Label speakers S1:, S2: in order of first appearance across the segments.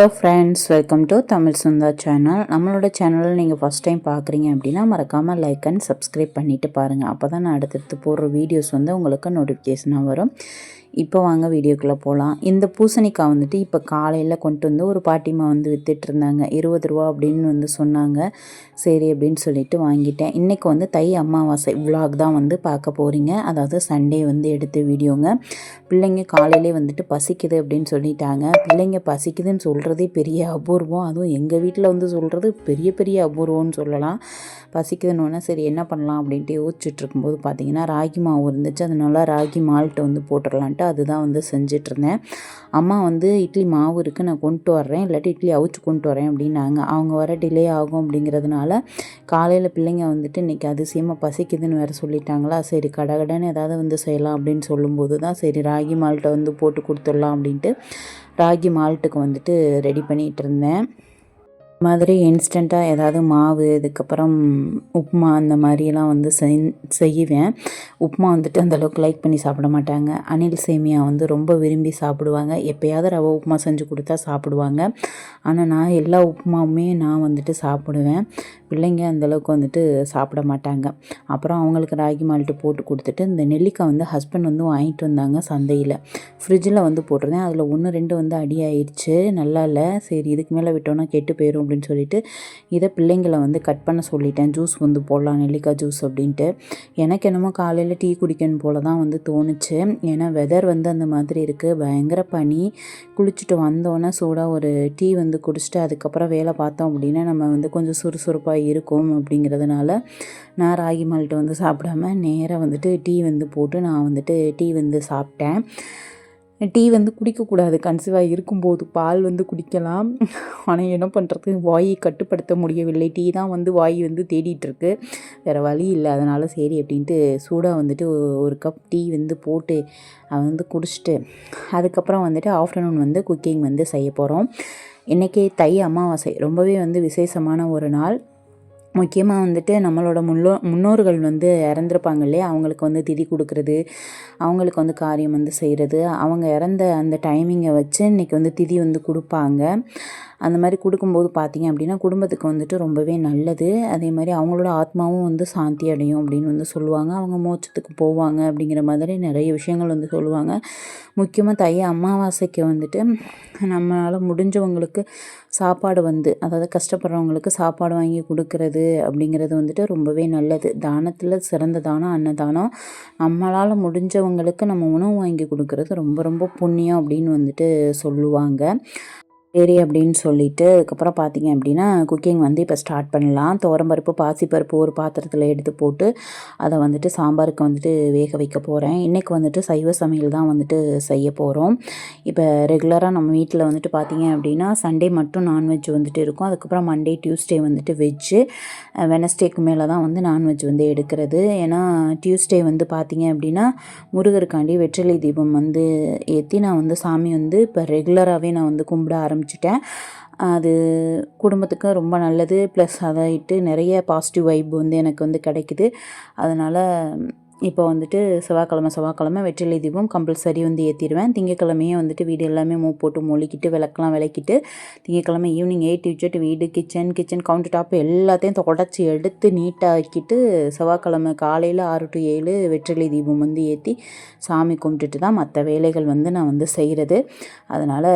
S1: Hello friends welcome to Tamil Sundha channel நம்மளோட சேனலில் நீங்கள் ஃபஸ்ட் டைம் பார்க்குறீங்க அப்படின்னா மறக்காமல் லைக் அண்ட் சப்ஸ்கிரைப் பண்ணிவிட்டு பாருங்கள் அப்போ தான் நான் அடுத்தடுத்து போடுற வீடியோஸ் வந்து உங்களுக்கு நோட்டிஃபிகேஷனாக வரும். இப்போ வாங்க வீடியோக்குள்ளே போகலாம் இந்த பூசணிக்காய் வந்துட்டு இப்போ காலையில் கொண்டு வந்து ஒரு பாட்டிமா வந்து விற்றுட்ருந்தாங்க இருபது ரூபா அப்படின்னு வந்து சொன்னாங்க. சரி அப்படின்னு சொல்லிட்டு வாங்கிட்டேன். இன்றைக்கி வந்து தை அமாவாசை விலாக் தான் வந்து பார்க்க போகிறீங்க அதாவது சண்டே வந்து எடுத்த வீடியோங்க. பிள்ளைங்க காலையிலே வந்துட்டு பசிக்குது அப்படின்னு சொல்லிட்டாங்க. பிள்ளைங்க பசிக்குதுன்னு சொல்கிறதே பெரிய அபூர்வம். அதுவும் எங்கள் வீட்டில் வந்து சொல்கிறது பெரிய பெரிய அபூர்வம்னு சொல்லலாம். பசிக்குதுன்னொன்னே சரி என்ன பண்ணலாம் அப்படின்ட்டு யோசிச்சுட்ருக்கும்போது பார்த்தீங்கன்னா ராகி மாவு இருந்துச்சு. அதனால ராகி மால்ட்டை வந்து போட்டுடலான்ட்டு அதுதான் வந்து செஞ்சிட்ருந்தேன். அம்மா வந்து இட்லி மாவு இருக்குது நான் கொண்டு வர்றேன். இல்லாட்டி இட்லி அவிச்சு கொண்டு வரேன் அப்படின்னாங்க. அவங்க வர டிலே ஆகும் அப்படிங்கிறதுனால காலையில் பிள்ளைங்க வந்துட்டு இன்றைக்கி அதிசயமாக பசிக்குதுன்னு வேறு சொல்லிட்டாங்களா? சரி கடகடன்னு ஏதாவது வந்து செய்யலாம் அப்படின்னு சொல்லும்போது தான் சரி ராகி மால்ட்டை வந்து போட்டு கொடுத்துடலாம் அப்படின்ட்டு ராகி மால்ட்டுக்கு வந்துட்டு ரெடி பண்ணிகிட்டு இருந்தேன். மாதிரி இன்ஸ்டண்ட்டாக ஏதாவது மாவு இதுக்கப்புறம் உப்புமா அந்த மாதிரியெல்லாம் வந்து செய் செய்வேன். உப்புமா வந்துட்டு அந்தளவுக்கு லைக் பண்ணி சாப்பிட மாட்டாங்க. அனில் சேமியா வந்து ரொம்ப விரும்பி சாப்பிடுவாங்க. எப்போயாவது ரவை உப்புமா செஞ்சு கொடுத்தா சாப்பிடுவாங்க. ஆனால் நான் எல்லா உப்புமாவுமே நான் வந்துட்டு சாப்பிடுவேன். பிள்ளைங்க அந்தளவுக்கு வந்துட்டு சாப்பிட மாட்டாங்க. அப்புறம் அவங்களுக்கு ராகி மால்ட்டு போட்டு கொடுத்துட்டு இந்த நெல்லிக்காய் வந்து ஹஸ்பண்ட் வந்து வாங்கிட்டு வந்தாங்க சந்தையில். ஃப்ரிட்ஜில் வந்து போட்டிருந்தேன். அதில் ஒன்று ரெண்டு வந்து அடி ஆயிடுச்சு நல்லா இல்லை. சரி இதுக்கு மேலே விட்டோன்னா கெட்டு போயிடும் அப்படின்னு சொல்லிட்டு இதை பிள்ளைங்களை வந்து கட் பண்ண சொல்லிட்டேன். ஜூஸ் வந்து போடலாம் நெல்லிக்காய் ஜூஸ் அப்படின்ட்டு. எனக்கு என்னமோ காலையில் டீ குடிக்கணும் போல தான் வந்து தோணுச்சு. ஏன்னா வெதர் வந்து அந்த மாதிரி இருக்குது பயங்கர பனி. குளிச்சுட்டு வந்தோன்னே சூடாக ஒரு டீ வந்து குடிச்சிட்டு அதுக்கப்புறம் வேலை பார்த்தோம் அப்படின்னா நம்ம வந்து கொஞ்சம் சுறுசுறுப்பாக இருக்கும் அப்படிங்கிறதுனால நான் ராகி மால்ட்டு வந்து சாப்பிடாம நேராக வந்துட்டு டீ வந்து போட்டு நான் வந்துட்டு டீ வந்து சாப்பிட்டேன். டீ வந்து குடிக்கக்கூடாது. கன்சீவாக இருக்கும்போது பால் வந்து குடிக்கலாம். ஆனால் என்ன பண்ணுறது வாயை கட்டுப்படுத்த முடியவில்லை. டீ தான் வந்து வாய் வந்து தேடிட்டுருக்கு. வேறு வழி இல்லை. அதனால் சரி அப்படின்ட்டு சூடாக வந்துட்டு ஒரு கப் டீ வந்து போட்டு அதை வந்து குடிச்சிட்டு அதுக்கப்புறம் வந்துட்டு ஆஃப்டர்நூன் வந்து குக்கிங் வந்து செய்ய போகிறோம் இன்றைக்கி தை அமாவாசை. ரொம்பவே வந்து விசேஷமான ஒரு நாள். முக்கியமாக வந்துட்டு நம்மளோட முன்னோ முன்னோர்கள் வந்து இறந்துருப்பாங்க இல்லையா? அவங்களுக்கு வந்து திதி கொடுக்குறது அவங்களுக்கு வந்து காரியம் வந்து செய்கிறது அவங்க இறந்த அந்த டைமிங்கை வச்சு இன்றைக்கி வந்து திதி வந்து கொடுப்பாங்க. அந்த மாதிரி கொடுக்கும்போது பார்த்திங்க அப்படின்னா குடும்பத்துக்கு வந்துட்டு ரொம்பவே நல்லது. அதே மாதிரி அவங்களோட ஆத்மாவும் வந்து சாந்தி அடையும் அப்படின்னு வந்து சொல்லுவாங்க. அவங்க மோட்சத்துக்கு போவாங்க அப்படிங்கிற மாதிரி நிறைய விஷயங்கள் வந்து சொல்லுவாங்க. முக்கியமாக தை அமாவாசைக்கு வந்துட்டு நம்மளால் முடிஞ்சவங்களுக்கு சாப்பாடு வந்து அதாவது கஷ்டப்படுறவங்களுக்கு சாப்பாடு வாங்கி கொடுக்கறது அப்படிங்கிறது வந்துட்டு ரொம்பவே நல்லது. தானத்தில் சிறந்த தானம் அன்னதானம். நம்மளால் முடிஞ்சவங்களுக்கு நம்ம உணவு வாங்கி கொடுக்கறது ரொம்ப ரொம்ப புண்ணியம் அப்படின்னு வந்துட்டு சொல்லுவாங்க. சரி அப்படின்னு சொல்லிட்டு அதுக்கப்புறம் பார்த்தீங்க அப்படின்னா குக்கிங் வந்து இப்போ ஸ்டார்ட் பண்ணலாம். துவரம்பருப்பு பாசிப்பருப்பு ஒரு பாத்திரத்தில் எடுத்து போட்டு அதை வந்துட்டு சாம்பாருக்கு வந்துட்டு வேக வைக்க போகிறேன் இன்றைக்கி வந்துட்டு சைவ சமையல் தான் வந்துட்டு செய்ய போகிறோம் இப்போ ரெகுலராக நம்ம வீட்டில் வந்துட்டு பார்த்தீங்க அப்படின்னா சண்டே மட்டும் நான்வெஜ் வந்துட்டு இருக்கும். அதுக்கப்புறம் மண்டே டியூஸ்டே வந்துட்டு வெஜ்ஜு வெனஸ்டேக்கு மேலே தான் வந்து நான்வெஜ் வந்து எடுக்கிறது. ஏன்னா டியூஸ்டே வந்து பார்த்தீங்க அப்படின்னா முருகருக்காண்டி வெற்றிலை தீபம் வந்து ஏற்றி நான் வந்து சாமி வந்து இப்போ ரெகுலராகவே நான் வந்து கும்பிட ஆரம்பி ஆரம்பிச்சிட்டேன். அது குடும்பத்துக்கும் ரொம்ப நல்லது. ப்ளஸ் அதாயிட்டு நிறைய பாசிட்டிவ் வைப் வந்து எனக்கு வந்து கிடைக்குது. அதனால் இப்போ வந்துட்டு செவ்வாய்க்கிழமை செவ்வாய்க்கிழமை வெற்றிலை தீபம் கம்பல்சரி வந்து ஏற்றிடுவேன் திங்கக்கிழமையே வந்துட்டு வீடு எல்லாமே மூவ் போட்டு மொழிக்கிட்டு விளக்கெலாம் விளக்கிட்டு திங்கக்கிழமை ஈவினிங் எயிட் வச்சுட்டு வீடு கிச்சன் கிச்சன் கவுண்டர் டாப் எல்லாத்தையும் தொடச்சி எடுத்து நீட்டாக்கிட்டு செவ்வாய்க்கிழமை காலையில் ஆறு டு ஏழு வெற்றிலை தீபம் வந்து ஏற்றி சாமி கும்பிட்டுட்டு தான் மற்ற வேலைகள் வந்து நான் வந்து செய்கிறது அதனால்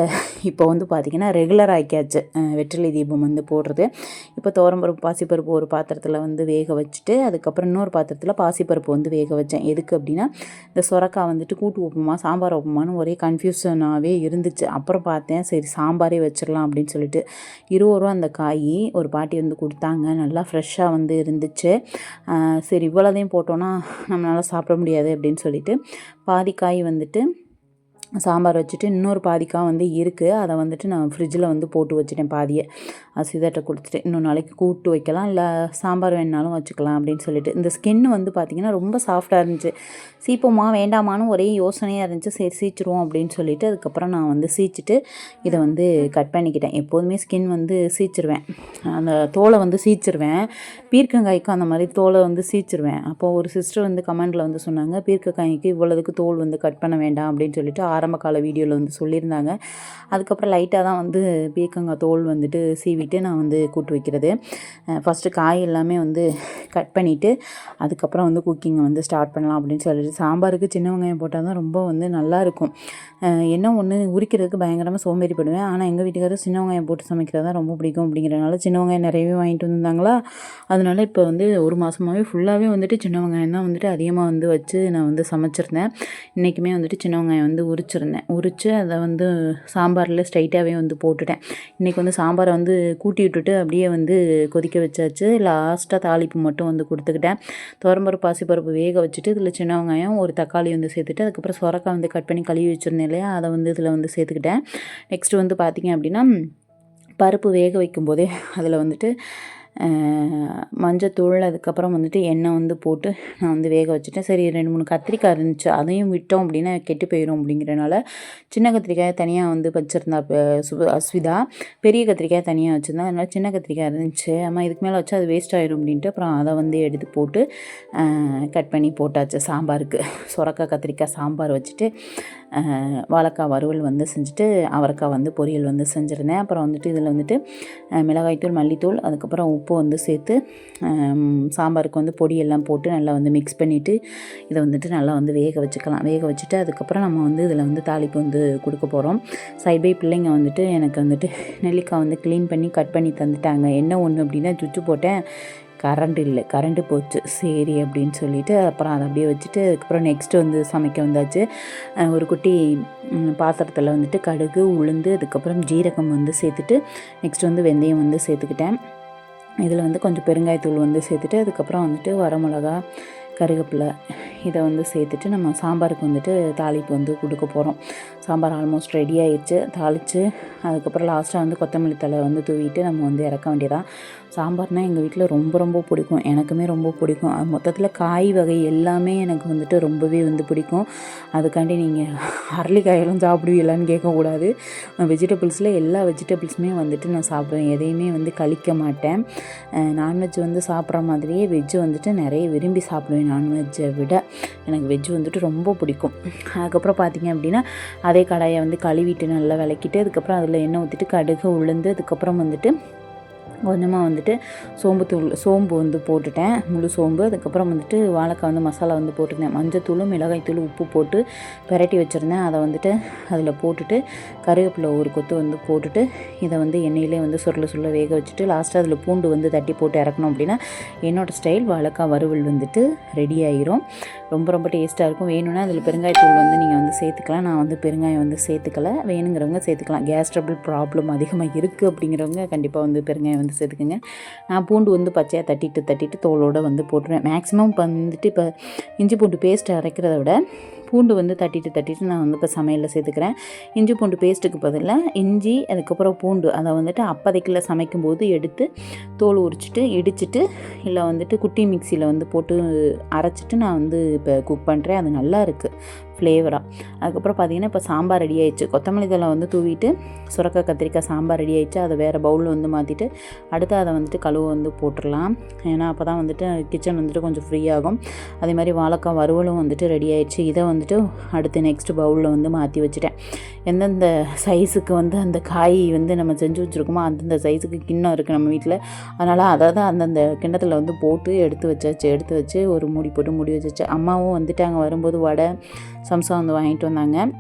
S1: இப்போ வந்து பார்த்திங்கன்னா ரெகுலர் ஆக்கியாச்சு வெற்றிலை தீபம் வந்து போடுறது. இப்போ தோரம்பருப்பு பாசிப்பருப்பு ஒரு பாத்திரத்தில் வந்து வேக வச்சுட்டு அதுக்கப்புறம் இன்னொரு பாத்திரத்தில் பாசிப்பருப்பு வந்து வேக வச்சேன். எதுக்கு அப்படின்னா இந்த சுரக்காய் வந்துட்டு கூட்டு உப்புமா சாம்பார் உப்புமான்னு ஒரே கன்ஃபியூஷனாகவே இருந்துச்சு. அப்புறம் பார்த்தேன் சரி சாம்பாரே வச்சிடலாம் அப்படின்னு சொல்லிட்டு இருபது ரூபா அந்த காய் ஒரு பாட்டி வந்து கொடுத்தாங்க. நல்லா ஃப்ரெஷ்ஷாக வந்து இருந்துச்சு. சரி இவ்வளோதையும் போட்டோன்னா நம்மளால் சாப்பிட முடியாது அப்படின்னு சொல்லிட்டு பாதி காய் வந்துட்டு சாம்பார் வச்சுட்டு இன்னொரு பாதிக்காக வந்து இருக்குது அதை வந்துட்டு நான் ஃப்ரிட்ஜில் வந்து போட்டு வச்சுட்டேன் பாதியை. சிதட்ட கொடுத்துட்டு இன்னொரு நாளைக்கு கூட்டு வைக்கலாம் இல்லை சாம்பார் வேணுனாலும் வச்சுக்கலாம் அப்படின்னு சொல்லிட்டு இந்த ஸ்கின் வந்து பார்த்திங்கன்னா ரொம்ப சாஃப்டாக இருந்துச்சு. சீப்போமா வேண்டாமான்னு ஒரே யோசனையாக இருந்துச்சு. சரி சீச்சிருவோம் அப்படின்னு சொல்லிட்டு அதுக்கப்புறம் நான் வந்து சீச்சிட்டு இதை வந்து கட் பண்ணிக்கிட்டேன். எப்போதுமே ஸ்கின் வந்து சீச்சிருவேன். அந்த தோலை வந்து சீச்சிருவேன். பீர்க்கங்காய்க்கும் அந்த மாதிரி தோலை வந்து சீச்சிருவேன். அப்போ ஒரு சிஸ்டர் வந்து கமெண்டில் வந்து சொன்னாங்க பீர்க்கங்காய்க்கு இவ்வளோதுக்கு தோல் வந்து கட் பண்ண வேண்டாம் அப்படின்னு சொல்லிட்டு ஆரம்ப கால வீடியோவில் வந்து சொல்லியிருந்தாங்க. அதுக்கப்புறம் லைட்டாக தான் வந்து பீர்க்கங்காய் தோல் வந்துட்டு பண்ணிவிட்டு நான் வந்து கூட்டு வைக்கிறது. ஃபஸ்ட்டு காய் எல்லாமே வந்து கட் பண்ணிவிட்டு அதுக்கப்புறம் வந்து குக்கிங்கை வந்து ஸ்டார்ட் பண்ணலாம் அப்படின்னு சொல்லிட்டு. சாம்பாருக்கு சின்ன வெங்காயம் போட்டால் தான் ரொம்ப வந்து நல்லாயிருக்கும் என்ன ஒன்று உரிக்கிறதுக்கு பயங்கரமாக சோம்பேறிப்படுவேன் ஆனால் எங்கள் வீட்டுக்காரர் சின்ன வெங்காயம் போட்டு சமைக்கிறது தான் ரொம்ப பிடிக்கும் அப்படிங்கிறனால சின்ன வெங்காயம் நிறையவே வாங்கிட்டு வந்தாங்களா? அதனால இப்போ வந்து ஒரு மாதமாகவே ஃபுல்லாகவே வந்துட்டு சின்ன வெங்காயம் தான் வந்துட்டு அதிகமாக வந்து வச்சு நான் வந்து சமைச்சிருந்தேன். இன்றைக்குமே வந்துட்டு சின்ன வெங்காயம் வந்து உரிச்சிருந்தேன். உரித்து அதை வந்து சாம்பாரில் ஸ்ட்ரைட்டாகவே வந்து போட்டுட்டேன். இன்றைக்கி வந்து சாம்பாரை வந்து கூட்டி விட்டுட்டு அப்படியே வந்து கொதிக்க வச்சாச்சு. லாஸ்ட்டாக தாளிப்பு மட்டும் வந்து கொடுத்துக்கிட்டேன். துவரம்பருப்பு பாசிப்பருப்பு வேக வச்சுட்டு இதில் சின்ன வெங்காயம் ஒரு தக்காளி வந்து சேர்த்துட்டு அதுக்கப்புறம் சொரக்காய் வந்து கட் பண்ணி கழுவி வச்சுருந்தேன் இல்லையா? அதை வந்து இதில் வந்து சேர்த்துக்கிட்டேன். நெக்ஸ்ட்டு வந்து பார்த்திங்க அப்படின்னா பருப்பு வேக வைக்கும்போதே அதில் வந்துட்டு மஞ்சத்தூள் அதுக்கப்புறம் வந்துட்டு எண்ணெய் வந்து போட்டு நான் வந்து வேக வச்சுட்டேன். சரி ரெண்டு மூணு கத்திரிக்காய் இருந்துச்சு. அதையும் விட்டோம் அப்படின்னா கெட்டு போயிடும் அப்படிங்கிறனால சின்ன கத்திரிக்காய் தனியாக வந்து வச்சுருந்தா சு அஸ்விதா. பெரிய கத்திரிக்காய் தனியாக வச்சுருந்தா. அதனால் சின்ன கத்திரிக்காய் இருந்துச்சு. ஆமாம் இதுக்கு மேலே வச்சு அது வேஸ்ட் ஆயிடும் அப்படின்ட்டு அப்புறம் அதை வந்து எடுத்து போட்டு கட் பண்ணி போட்டாச்சு சாம்பாருக்கு. சுரக்காய் கத்திரிக்காய் சாம்பார் வச்சுட்டு வாழைக்காய் வறுவல் வந்து செஞ்சுட்டு அவரைக்காய் வந்து பொரியல் வந்து செஞ்சுருந்தேன். அப்புறம் வந்துட்டு இதில் வந்துட்டு மிளகாய்த்தூள் மல்லித்தூள் அதுக்கப்புறம் உப்பு வந்து சேர்த்து சாம்பாருக்கு வந்து பொடியெல்லாம் போட்டு நல்லா வந்து மிக்ஸ் பண்ணிவிட்டு இதை வந்துட்டு நல்லா வந்து வேக வச்சுக்கலாம். வேக வச்சுட்டு அதுக்கப்புறம் நம்ம வந்து இதில் வந்து தாளிப்பு வந்து கொடுக்க போகிறோம் சைட் பை பிள்ளைங்க வந்துட்டு எனக்கு வந்துட்டு நெல்லிக்காய் வந்து க்ளீன் பண்ணி கட் பண்ணி தந்துட்டாங்க. என்ன ஒன்று அப்படின்னா சுச்சு போட்டேன். கரண்ட் இல்லை. கரண்ட்டு போச்சு. சரி அப்படின்னு சொல்லிவிட்டு அப்புறம் அதை அப்படியே வச்சுட்டு அதுக்கப்புறம் நெக்ஸ்ட்டு வந்து சமைக்க வந்தாச்சு. ஒரு குட்டி பாத்திரத்தில் வந்துட்டு கடுகு உளுந்து அதுக்கப்புறம் ஜீரகம் வந்து சேர்த்துட்டு நெக்ஸ்ட் வந்து வெந்தயம் வந்து சேர்த்துக்கிட்டேன். இதில் வந்து கொஞ்சம் பெருங்காயத்தூள் வந்து சேர்த்துட்டு அதுக்கப்புறம் வந்துட்டு வரமிளகா கருவேப்பிலை இதை வந்து சேர்த்துட்டு நம்ம சாம்பாருக்கு வந்துட்டு தாளிப்பு வந்து கொடுக்க போகிறோம் சாம்பார் ஆல்மோஸ்ட் ரெடி ஆயிடுச்சு. தாளித்து அதுக்கப்புறம் லாஸ்ட்டாக வந்து கொத்தமல்லி தலை வந்து தூவிட்டு நம்ம வந்து இறக்க வேண்டியதான் சாம்பார்னால் எங்கள் வீட்டில் ரொம்ப ரொம்ப பிடிக்கும். எனக்குமே ரொம்ப பிடிக்கும். மொத்தத்தில் காய் வகை எல்லாமே எனக்கு வந்துட்டு ரொம்பவே வந்து பிடிக்கும். அதுக்காண்டி நீங்கள் அரளிக்காயெல்லாம் சாப்பிடுவீங்களான்னு கேட்கக்கூடாது. வெஜிடபிள்ஸில் எல்லா வெஜிடபிள்ஸுமே வந்துட்டு நான் சாப்பிடுவேன். எதையுமே வந்து கழிக்க மாட்டேன். நான்வெஜ் வந்து சாப்பிட்ற மாதிரியே வெஜ்ஜு வந்துட்டு நிறைய விரும்பி சாப்பிடுவேன். நான்வெஜ்ஜை விட எனக்கு வெஜ் வந்துட்டு ரொம்ப பிடிக்கும். அதுக்கப்புறம் பார்த்திங்க அப்படின்னா அதே கடாயை வந்து கழுவிட்டு நல்லா விளக்கிட்டு அதுக்கப்புறம் அதில் எண்ணெய் ஊற்றிட்டு கடுகு உளுந்து அதுக்கப்புறம் வந்துட்டு கொஞ்சமாக வந்துட்டு சோம்பு தூள் சோம்பு வந்து போட்டுட்டேன். முழு சோம்பு அதுக்கப்புறம் வந்துட்டு வாழைக்காய் வந்து மசாலா வந்து போட்டிருந்தேன். மஞ்சத்தூளும் மிளகாய்த்தூள் உப்பு போட்டு பெரட்டி வச்சுருந்தேன். அதை வந்துட்டு அதில் போட்டுட்டு கருவேப்பிலை ஒரு கொத்து வந்து போட்டுட்டு இதை வந்து எண்ணெயிலே வந்து சுருள சுருள வேக வச்சுட்டு லாஸ்ட்டாக அதில் பூண்டு வந்து தட்டி போட்டு இறக்கணும் அப்படின்னா என்னோடய ஸ்டைல் வாழைக்காய் வறுவல் வந்துட்டு ரெடி ஆகிரும் ரொம்ப ரொம்ப டேஸ்ட்டாக இருக்கும். வேணும்னா அதில் பெருங்காயத்தூள் வந்து நீங்கள் வந்து சேர்த்துக்கலாம். நான் வந்து பெருங்காயம் வந்து சேர்த்துக்கல. வேணுங்கிறவங்க சேர்த்துக்கலாம். கேஸ் ட்ரபிள் ப்ராப்ளம் அதிகமாக இருக்குது அப்படிங்கிறவங்க கண்டிப்பாக வந்து பெருங்காயம் வந்து சேர்த்துக்குங்க நான் பூண்டு வந்து பச்சையாக தட்டிட்டு தட்டிட்டு தோலோடு வந்து போட்டுருவேன். மேக்ஸிமம் வந்துட்டு இப்போ இஞ்சி பூண்டு பேஸ்ட் அரைக்கிறத விட பூண்டு வந்து தட்டிட்டு தட்டிட்டு நான் வந்து இப்போ சமையலில் சேர்த்துக்கிறேன் இஞ்சி பூண்டு பேஸ்ட்டுக்கு பதிலாக இஞ்சி அதுக்கப்புறம் பூண்டு அதை வந்துட்டு அப்போதைக்குள்ள சமைக்கும்போது எடுத்து தோல் உரிச்சிட்டு இடிச்சிட்டு இல்லை வந்துட்டு குட்டி மிக்சியில் வந்து போட்டு அரைச்சிட்டு நான் வந்து இப்போ குக் பண்ணுறேன் அது நல்லா இருக்குது ஃப்ளேவராக அதுக்கப்புறம் பார்த்திங்கன்னா இப்போ சாம்பார் ரெடி ஆயிடுச்சு. கொத்தமல்லி தலை வந்து தூவிட்டு சுரக்காய் கத்திரிக்காய் சாம்பார் ரெடி ஆயிடுச்சு. அதை வேறு பவுலில் வந்து மாற்றிட்டு அடுத்து அதை வந்துட்டு கழுவு வந்து போட்டுடலாம். ஏன்னா அப்போ தான் வந்துட்டு கிச்சன் வந்துட்டு கொஞ்சம் ஃப்ரீயாகும் அதே மாதிரி வாழைக்காய் வறுவலும் வந்துட்டு ரெடி ஆயிடுச்சு. இதை வந்துட்டு அடுத்து நெக்ஸ்ட் பவுலில் வந்து மாற்றி வச்சுட்டேன். எந்தெந்த சைஸுக்கு வந்து அந்த காய் வந்து நம்ம செஞ்சு வச்சுருக்கோமோ அந்தந்த சைஸுக்கு கிண்ணம் இருக்குது நம்ம வீட்டில் அதனால் அதை தான் அந்தந்த கிண்ணத்தில் வந்து போட்டு எடுத்து வச்சாச்சு. எடுத்து வச்சு ஒரு மூடி போட்டு மூடி வச்சாச்சு. அம்மாவும் வந்துட்டாங்க. வரும்போது வடை சம்சா வந்து வாங்கிட்டு வந்தாங்க.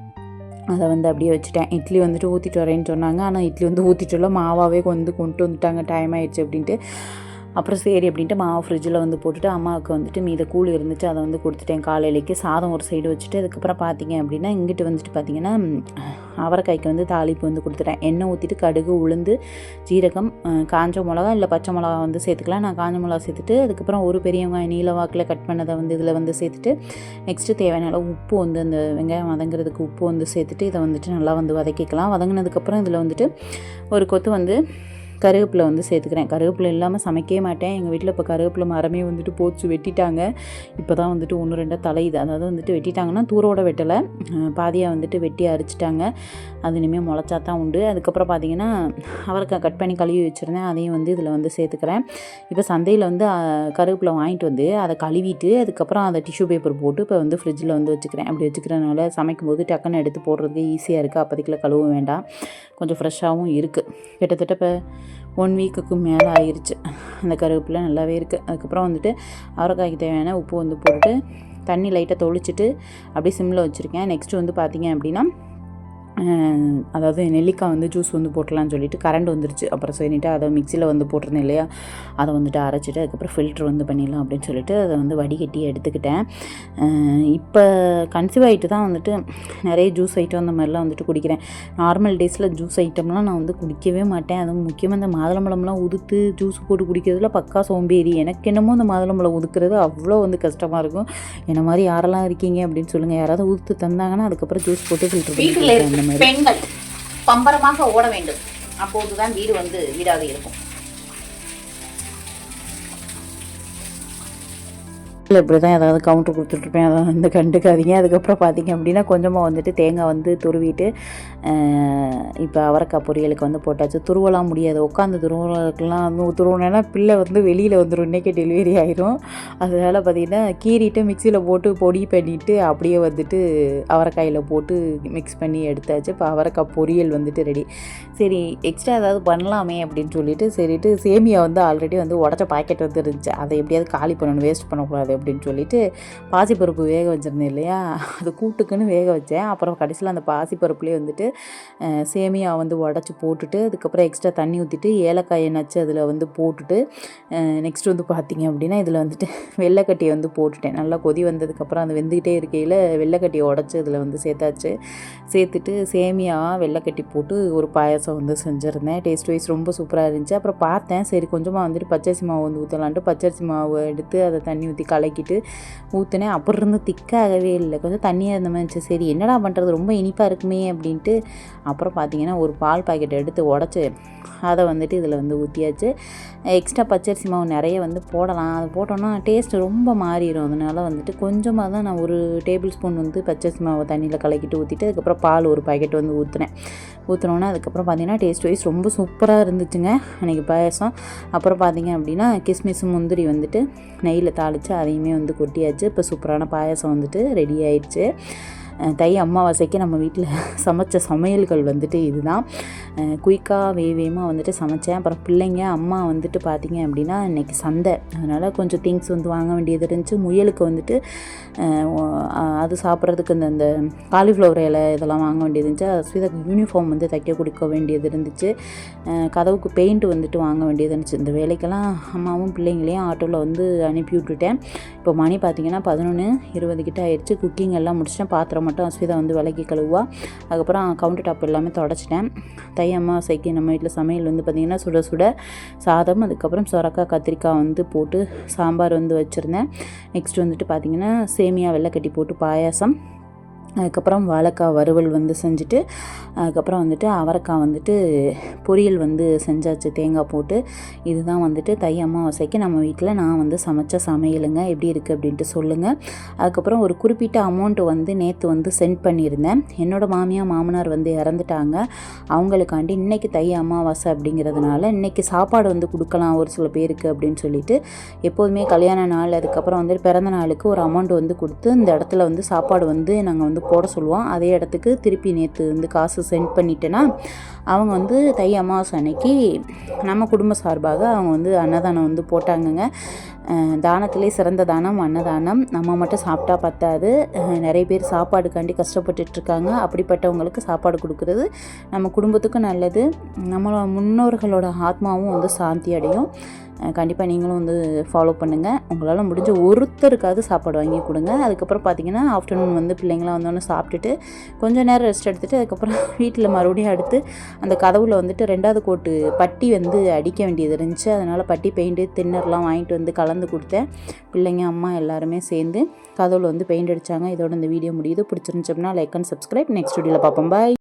S1: அதை வந்து அப்படியே வச்சுட்டேன். இட்லி வந்துட்டு ஊற்றிட்டு வரேன்னு சொன்னாங்க. ஆனால் இட்லி வந்து ஊற்றிட்டுல மாவாகவே வந்து கொண்டு வந்துட்டாங்க. டைம் ஆயிடுச்சு அப்படின்ட்டு. அப்புறம் சரி அப்படின்ட்டு மாவு ஃப்ரிட்ஜில் வந்து போட்டுட்டு அம்மாவுக்கு வந்துட்டு மீத கூழ் இருந்துச்சு அதை வந்து கொடுத்துட்டேன். காலையிலேக்கு சாதம் ஒரு சைடு வச்சுட்டு அதுக்கப்புறம் பார்த்தீங்க அப்படின்னா இங்கிட்டு வந்துட்டு பார்த்தீங்கன்னா அவரைக்காய்க்கு வந்து தாளிப்பு வந்து கொடுத்துட்டேன். எண்ணெய் ஊற்றிட்டு கடுகு உளுந்து ஜீரகம் காஞ்ச மிளகா இல்லை பச்சை மிளகா வந்து சேர்த்துக்கலாம். நான் காஞ்ச மிளகா சேர்த்துட்டு அதுக்கப்புறம் ஒரு பெரிய வெங்காயம் நீல வாக்கில் கட் பண்ணதை வந்து இதில் வந்து சேர்த்துட்டு நெக்ஸ்ட்டு தேவையான அளவு உப்பு வந்து அந்த வெங்காயம் வதங்குறதுக்கு உப்பு வந்து சேர்த்துட்டு இதை வந்துட்டு நல்லா வந்து வதக்கிக்கலாம். வதங்கினதுக்கப்புறம் இதில் வந்துட்டு ஒரு கொத்து வந்து கருவேப்பிலை வந்து சேர்த்துக்கிறேன். கருவேப்பிலை இல்லாமல் சமைக்கவே மாட்டேன். எங்கள் வீட்டில் இப்போ கருவேப்பிலை மரமே வந்துட்டு போச்சு வெட்டிட்டாங்க. இப்போ தான் வந்துட்டு ஒன்று ரெண்டாக தலையுது. அதாவது வந்துட்டு வெட்டிட்டாங்கன்னா தூரோட வெட்டலை. பாதியாக வந்துட்டு வெட்டி அரிச்சிட்டாங்க. அது இனிமேல் முளைச்சா தான் உண்டு. அதுக்கப்புறம் பார்த்தீங்கன்னா அவரைக்காய் கட் பண்ணி கழுவி வச்சுருந்தேன். அதையும் வந்து இதில் வந்து சேர்த்துக்கிறேன். இப்போ சந்தையில் வந்து கருவேப்பிலை வாங்கிட்டு வந்து அதை கழுவிட்டு அதுக்கப்புறம் அதை டிஷ்யூ பேப்பர் போட்டு இப்போ வந்து ஃப்ரிட்ஜில் வந்து வச்சுக்கிறேன். அப்படி வச்சுக்கிறனால சமைக்கும்போது டக்குன்னு எடுத்து போடுறதுக்கு ஈஸியாக இருக்குது அப்போதைக்குள்ள கழுவ வேண்டாம். கொஞ்சம் ஃப்ரெஷ்ஷாகவும் இருக்குது கிட்டத்தட்ட இப்போ ஒன் வீக்குக்கு மேலே ஆயிடுச்சு அந்த கருவேப்பிலை நல்லாவே இருக்குது அதுக்கப்புறம் வந்துட்டு அவரைக்காய்க்கு தேவையான உப்பு வந்து போட்டுட்டு தண்ணி லைட்டாக தொளிச்சிட்டு அப்படியே சிம்மில் வச்சுருக்கேன். நெக்ஸ்ட்டு வந்து பார்த்தீங்க அப்படின்னா அதாவது நெல்லிக்காய் வந்து ஜூஸ் வந்து போட்டலாம்னு சொல்லிட்டு கரண்ட் வந்துருச்சு. அப்புறம் சரின்ட்டு அதை மிக்சியில் வந்து போட்டிருந்தேன் இல்லையா? அதை வந்துட்டு அரைச்சிட்டு அதுக்கப்புறம் ஃபில்ட்ரு வந்து பண்ணிடலாம் அப்படின்னு சொல்லிட்டு அதை வந்து வடிகட்டி எடுத்துக்கிட்டேன். இப்போ கன்சீவ் ஆகிட்டு தான் வந்துட்டு நிறைய ஜூஸ் ஐட்டம் அந்த மாதிரிலாம் வந்துட்டு குடிக்கிறேன். நார்மல் டேஸில் ஜூஸ் ஐட்டம்லாம் நான் வந்து குடிக்கவே மாட்டேன். அதுவும் முக்கியமாக இந்த மாதுளம்பழம்லாம் உதுத்து ஜூஸ் போட்டு குடிக்கிறதுல பக்கா சோம்பேறி. எனக்கு என்னமோ இந்த மாதுளம்பழம் உதுக்குறது அவ்வளோ வந்து கஷ்டமாக இருக்கும். என்ன மாதிரி யாரெல்லாம் இருக்கீங்க அப்படின்னு சொல்லுங்கள் யாராவது உதுத்து தந்தாங்கன்னா அதுக்கப்புறம் ஜூஸ் போட்டு ஃபில்டர் பண்ணி அந்த மாதிரி.
S2: பெண்கள் பம்பரமாக ஓட வேண்டும். அப்போதுதான் வீடு வந்து வீடாக இருக்கும்.
S1: இல்லை இப்படி தான் ஏதாவது கவுண்டர் கொடுத்துட்ருப்பேன் அதை வந்து கண்டுக்காதீங்க. அதுக்கப்புறம் பார்த்தீங்க அப்படின்னா கொஞ்சமாக வந்துட்டு தேங்காய் வந்து துருவிட்டு இப்போ அவரைக்காய் பொரியலுக்கு வந்து போட்டாச்சு. துருவலாம் முடியாது. உட்காந்து துருவலுக்கெல்லாம் வந்து துருவணுன்னா பிள்ளை வந்து வெளியில் வந்துடும் இன்றைக்கி டெலிவரி ஆயிரும். அதனால் பார்த்திங்கன்னா கீறிட்டு மிக்சியில் போட்டு பொடி பண்ணிவிட்டு அப்படியே வந்துட்டு அவரைக்காயில் போட்டு மிக்ஸ் பண்ணி எடுத்தாச்சு. இப்போ அவரைக்காய் பொரியல் வந்துட்டு ரெடி சரி எக்ஸ்ட்ரா ஏதாவது பண்ணலாமே அப்படின்னு சொல்லிட்டு சரிட்டு சேமியா வந்து ஆல்ரெடி வந்து உடச்ச பாக்கெட் வந்து இருந்துச்சு. அதை எப்படியாவது காலி பண்ணணும் வேஸ்ட் பண்ணக்கூடாது. அப்படின்னு சொல்லிட்டு பாசிப்பருப்பு வேக வச்சுருந்தேன் இல்லையா? அது கூட்டுக்குன்னு வேக வச்சேன். அப்புறம் கடைசியில் அந்த பாசிப்பருப்புலேயே வந்துட்டு சேமியா வந்து உடச்சி போட்டுட்டு அதுக்கப்புறம் எக்ஸ்ட்ரா தண்ணி ஊற்றிட்டு ஏலக்காயை நச்சு அதில் வந்து போட்டுட்டு நெக்ஸ்ட் வந்து பார்த்தீங்க அப்படின்னா இதில் வந்துட்டு வெள்ளைக்கட்டியை வந்து போட்டுட்டேன். நல்லா கொதி வந்ததுக்கப்புறம் அது வெந்துக்கிட்டே இருக்கையில் வெள்ளைக்கட்டியை உடச்சி இதில் வந்து சேர்த்தாச்சு. சேர்த்துட்டு சேமியா வெள்ளைக்கட்டி போட்டு ஒரு பாயாசம் வந்து செஞ்சுருந்தேன். டேஸ்ட் வைஸ் ரொம்ப சூப்பராக இருந்துச்சு. அப்புறம் பார்த்தேன். சரி கொஞ்சமாக வந்துட்டு பச்சரிசி மாவு வந்து ஊற்றலான்ட்டு பச்சரிசி மாவு எடுத்து அதை தண்ணி ஊற்றி கலக்கிட்டு ஊற்றினேன் அப்புறம் இருந்து திக்காகவே இல்லை. கொஞ்சம் தண்ணியாக இருந்த மாதிரி இருந்துச்சு. சரி என்னடா பண்ணுறது ரொம்ப இனிப்பாக இருக்குமே அப்படின்ட்டு அப்புறம் பார்த்தீங்கன்னா ஒரு பால் பாக்கெட் எடுத்து உடச்சி அதை வந்துட்டு இதில் வந்து ஊற்றியாச்சு எக்ஸ்ட்ரா பச்சரிசி மாவு நிறைய வந்து போடலாம். அது போட்டோன்னா டேஸ்ட் ரொம்ப மாறிடும் அதனால வந்துட்டு கொஞ்சமாக தான் நான் ஒரு டேபிள் ஸ்பூன் வந்து பச்சரிசி மாவை தண்ணியில் கலக்கிட்டு ஊற்றிட்டு அதுக்கப்புறம் பால் ஒரு பாக்கெட் வந்து ஊற்றினேன் ஊற்றினோன்னே அதுக்கப்புறம் பார்த்தீங்கன்னா டேஸ்ட் வைஸ் ரொம்ப சூப்பராக இருந்துச்சுங்க. அன்றைக்கி பாயசம். அப்புறம் பார்த்தீங்க அப்படின்னா கிஸ்மிஸ் முந்திரி வந்துட்டு நெய்யில் தாளித்து அதையுமே வந்து கொட்டியாச்சு. இப்போ சூப்பரான பாயசம் வந்துட்டு ரெடி ஆயிடுச்சு. தை அமாவாசைக்கு நம்ம வீட்டில் சமைச்ச சமையல்கள் வந்துட்டு இதுதான். குயிக்காக வேவேமாக வந்துட்டு சமைச்சேன். அப்புறம் பிள்ளைங்க அம்மா வந்துட்டு பார்த்தீங்க அப்படின்னா இன்றைக்கி சந்தை. அதனால் கொஞ்சம் திங்ஸ் வந்து வாங்க வேண்டியது இருந்துச்சு. முயலுக்கு வந்துட்டு அது சாப்பிட்றதுக்கு இந்த இந்த காலிஃப்ளவர் இலை இதெல்லாம் வாங்க வேண்டியது இருந்துச்சு. ஸ்வீதாக்கு யூனிஃபார்ம் வந்து தைக்க கொடுக்க வேண்டியது இருந்துச்சு. கதவுக்கு பெயிண்ட் வந்துட்டு வாங்க வேண்டியது இருந்துச்சு. இந்த வேலைக்கெல்லாம் அம்மாவும் பிள்ளைங்களையும் ஆட்டோவில் வந்து அனுப்பி விட்டுட்டேன். இப்போ மணி பார்த்தீங்கன்னா பதினொன்று இருபது கிட்ட ஆயிடுச்சு. குக்கிங் எல்லாம் முடிச்சிட்டேன். பாத்திரம் மட்டும் அஸ்விதா வந்து விலக்கி கழுவா அதுக்கப்புறம் கவுண்டர் டாப் எல்லாமே தொடச்சிட்டேன். தை சைக்கி நம்ம வீட்டில் சமையல் வந்து பார்த்திங்கன்னா சுட சுட சாதம் அதுக்கப்புறம் சொரக்காய் கத்திரிக்காய் வந்து போட்டு சாம்பார் வந்து வச்சுருந்தேன். நெக்ஸ்ட் வந்துட்டு பார்த்திங்கன்னா சேமியா வெள்ளைக்கட்டி போட்டு பாயாசம். அதுக்கப்புறம் வாழைக்காய் வறுவல் வந்து செஞ்சுட்டு அதுக்கப்புறம் வந்துட்டு அவரைக்காய் வந்துட்டு பொரியல் வந்து செஞ்சாச்சு தேங்காய் போட்டு. இதுதான் வந்துட்டு தை அமாவாசைக்கு நம்ம வீட்டில் நான் வந்து சமைச்ச சமையலுங்க. எப்படி இருக்குது அப்படின்ட்டு சொல்லுங்கள் அதுக்கப்புறம் ஒரு குறிப்பிட்ட அமௌண்ட்டு வந்து நேற்று வந்து சென்ட் பண்ணியிருந்தேன். என்னோடய மாமியார் மாமனார் வந்து இறந்துட்டாங்க. அவங்களுக்காண்டி இன்றைக்கி தை அமாவாசை அப்படிங்கிறதுனால இன்றைக்கி சாப்பாடு வந்து கொடுக்கலாம் ஒரு சில பேருக்கு அப்படின்னு சொல்லிட்டு எப்போதுமே கல்யாண நாள் அதுக்கப்புறம் வந்து பிறந்த நாளுக்கு ஒரு அமௌண்ட் வந்து கொடுத்து இந்த இடத்துல வந்து சாப்பாடு வந்து நாங்கள் வந்து போட சொல்லுவோம் அதே இடத்துக்கு திருப்பி நேற்று வந்து காசு சென்ட் பண்ணிட்டேன்னா அவங்க வந்து தை அமாவாசை அன்னைக்கு நம்ம குடும்ப சார்பாக அவங்க வந்து அன்னதானம் வந்து போட்டாங்கங்க. தானத்திலே சிறந்த தானம் அன்னதானம். நம்ம மட்டும் சாப்பிட்டா பத்தாது. நிறைய பேர் சாப்பாடுக்காண்டி கஷ்டப்பட்டுட்டு இருக்காங்க அப்படிப்பட்டவங்களுக்கு சாப்பாடு கொடுக்குறது நம்ம குடும்பத்துக்கும் நல்லது. நம்மளோட முன்னோர்களோட ஆத்மாவும் வந்து சாந்தி அடையும். கண்டிப்பாக நீங்களும் வந்து ஃபாலோ பண்ணுங்கள் உங்களால் முடிஞ்ச ஒருத்தருக்காவது சாப்பாடு வாங்கி கொடுங்க. அதுக்கப்புறம் பார்த்தீங்கன்னா ஆஃப்டர்நூன் வந்து பிள்ளைங்களாம் வந்தோடனே சாப்பிட்டுட்டு கொஞ்சம் நேரம் ரெஸ்ட் எடுத்துகிட்டு அதுக்கப்புறம் வீட்டில் மறுபடியும் அடுத்து அந்த கதவுல வந்துட்டு ரெண்டாவது கோட்டு பட்டி வந்து அடிக்க வேண்டியது இருந்துச்சு. அதனால் பட்டி பெயிண்ட்டு தின்னர்லாம் வாங்கிட்டு வந்து கலந்து கொடுத்தேன். பிள்ளைங்க அம்மா எல்லாருமே சேர்ந்து கதவுல வந்து பெயிண்ட் அடித்தாங்க இதோட இந்த வீடியோ முடியுது. பிடிச்சிருந்துச்சு அப்படின்னா லைக் அண்ட் சப்ஸ்கிரைப் நெக்ஸ்ட் வீடியோவில் பார்ப்போம். பாய்